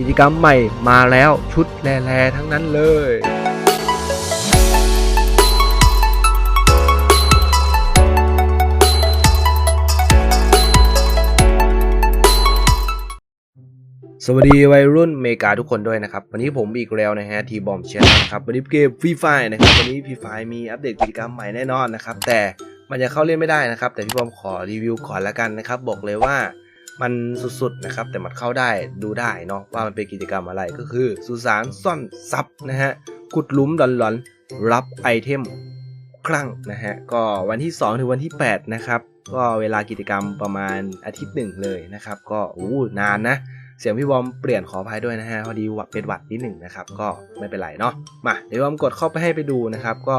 กิจกรรมใหม่มาแล้วชุดแลๆทั้งนั้นเลยสวัสดีวัยรุ่นเมกาทุกคนด้วยนะครับ วันนี้ผมอีกแล้วนะฮะทีบอมเชนนะครับ วันนี้เกมฟรีไฟนะครับ วันนี้ฟรีไฟมีอัปเดตกิจกรรมใหม่แน่นอนนะครับ แต่มันจะเข้าเล่นไม่ได้นะครับ แต่พี่บอมขอรีวิวก่อนละกันนะครับ บอกเลยว่า มันสุดๆนะครับ แต่มันเข้าได้ดูได้เนาะว่ามันเป็นกิจกรรมอะไรก็คือสุสานซ่อนซับนะฮะขุดลุมหลอนๆ รับไอเทมครั้งนะฮะก็วันที่ 2 ถึงวันที่ 8 นะครับ ก็เวลากิจกรรมประมาณอาทิตย์หนึ่งเลยนะครับ ก็อู้นานนะ เสียงพี่บอมเปลี่ยนขออภัยด้วยนะฮะพอดีวัดเป็นวัดนิดหนึ่งนะครับ ก็ไม่เป็นไรเนาะมาเดี๋ยวบอมกดเข้าไปให้ไปดูนะครับ ก็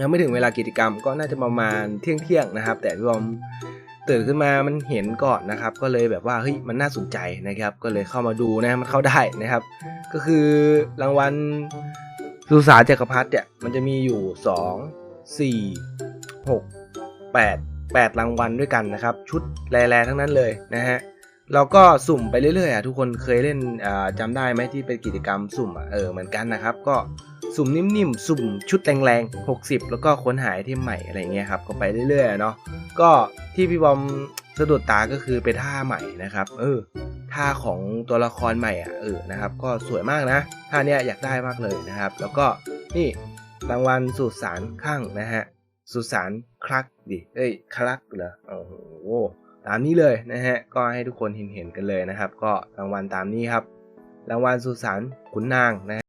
ยังไม่ถึงเวลากิจกรรมก็น่าจะประมาณเที่ยงเที่ยงนะครับ แต่พี่บอม ตื่นขึ้นมามันเห็นก่อนนะครับ ก็เลยแบบว่าเฮ้ยมันน่าสนใจนะครับ ก็เลยเข้ามาดูนะมันเข้าได้นะครับ ก็คือรางวัลสุสานจักรพรรดิเนี่ยมันจะมีอยู่สองสี่หกแปดแปดรางวัลด้วยกันนะครับ ชุดแร่ๆทั้งนั้นเลยนะฮะเราก็สุ่มไปเรื่อยๆอะทุกคนเคยเล่นอ่าจำได้ไหมที่เป็นกิจกรรมสุ่มอะเออเหมือนกันนะครับ ก็ สุ่มนิ่มๆ สุ่มชุดแรงๆ 60 แล้วก็ค้นหาไอเทมใหม่อะไรเงี้ยครับ ก็ไปเรื่อยๆ เนาะ ก็ที่พี่บอมสะดุดตาก็คือเป็นท่าใหม่นะครับ เออ ท่าของตัวละครใหม่อะ เออ นะครับ ก็สวยมากนะ ท่าเนี้ยอยากได้มากเลยนะครับ แล้วก็นี่รางวัลสุสานข้างนะฮะ สุสานคลักดิ เอ้ย คลักเหรอ โอ้โห ตามนี้เลยนะฮะ ก็ให้ทุกคนเห็นเห็นๆกันเลยนะครับ ก็รางวัลตามนี้ครับ รางวัลสุสานขุนนางนะ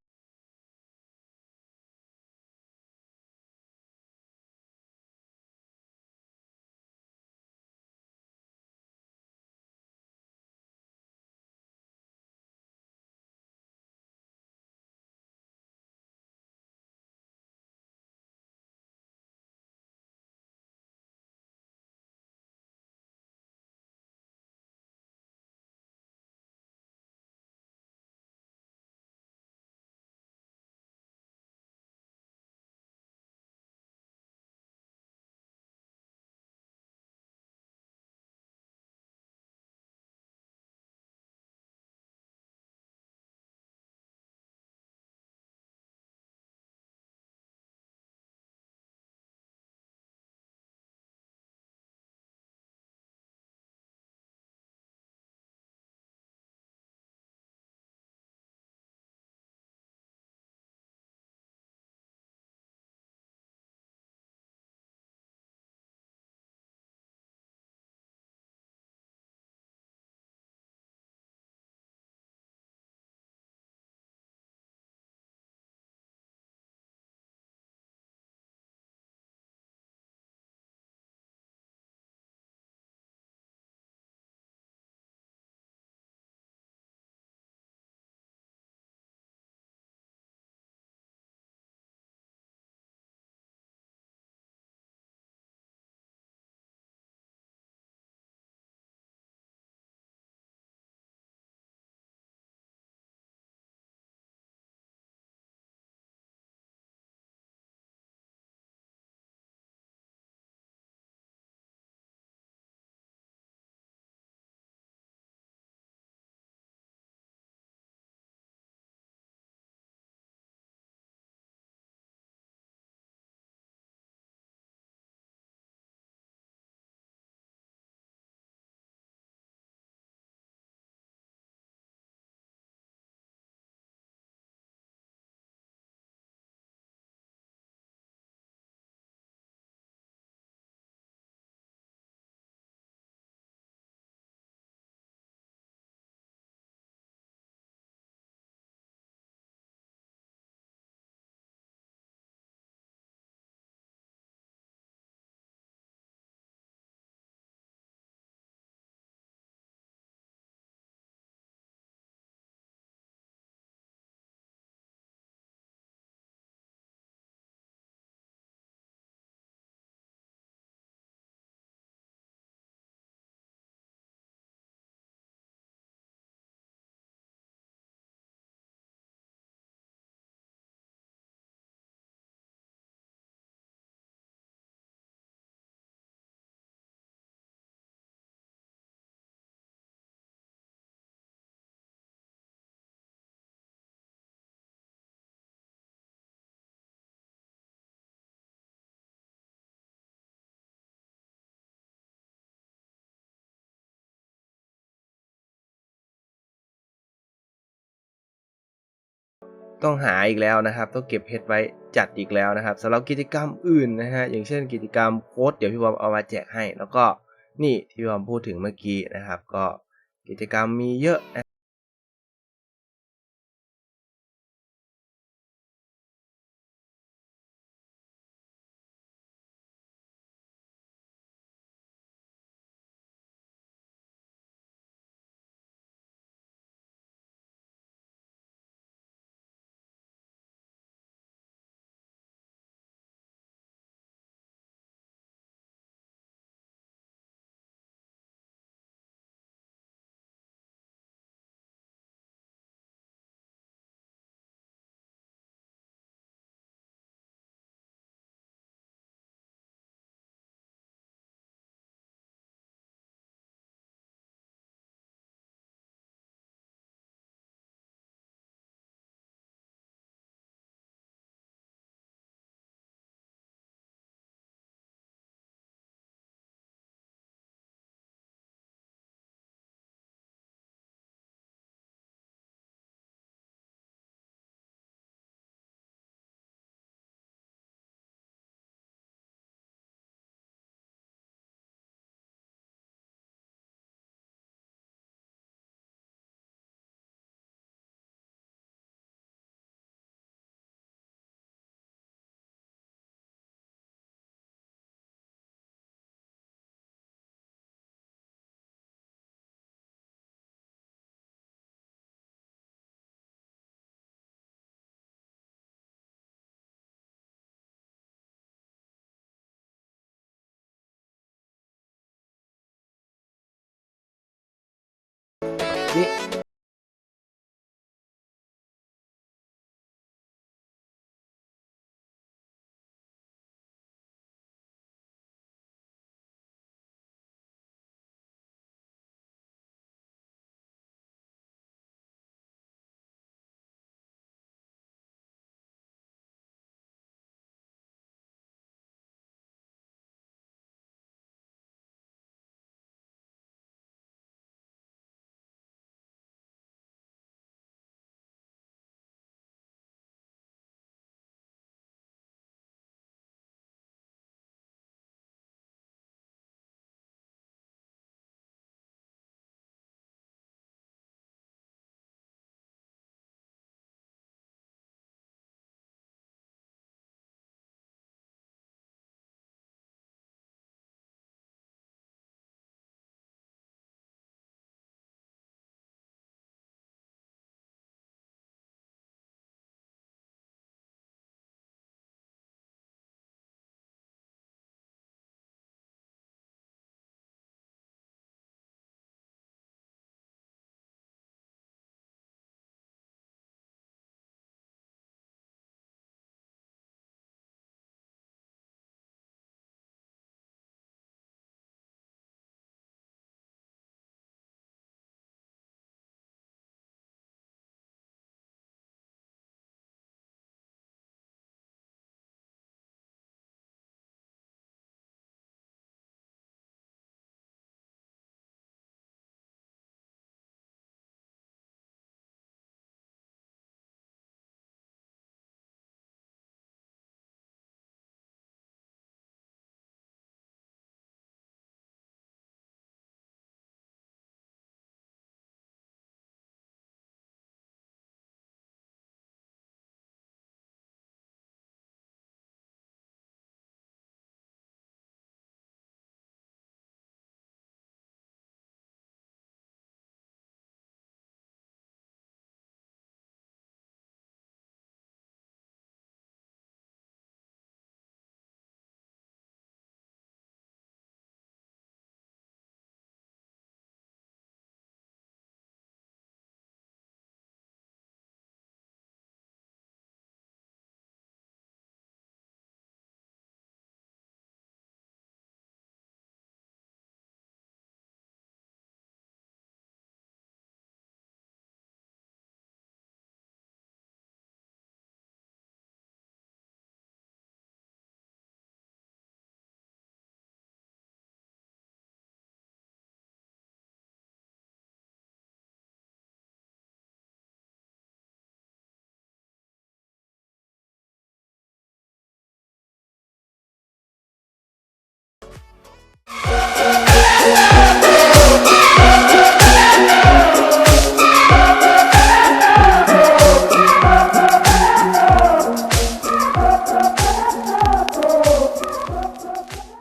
ต้องหาอีกแล้วนะครับ ต้องเก็บเพชรไว้จัดอีกแล้วนะครับสำหรับกิจกรรมอื่นนะฮะอย่างเช่นกิจกรรมโค้ดเดี๋ยวพี่บอมเอามาแจกให้ แล้วก็นี่ที่พี่บอมพูดถึงเมื่อกี้นะครับ ก็กิจกรรมมีเยอะ นะนี่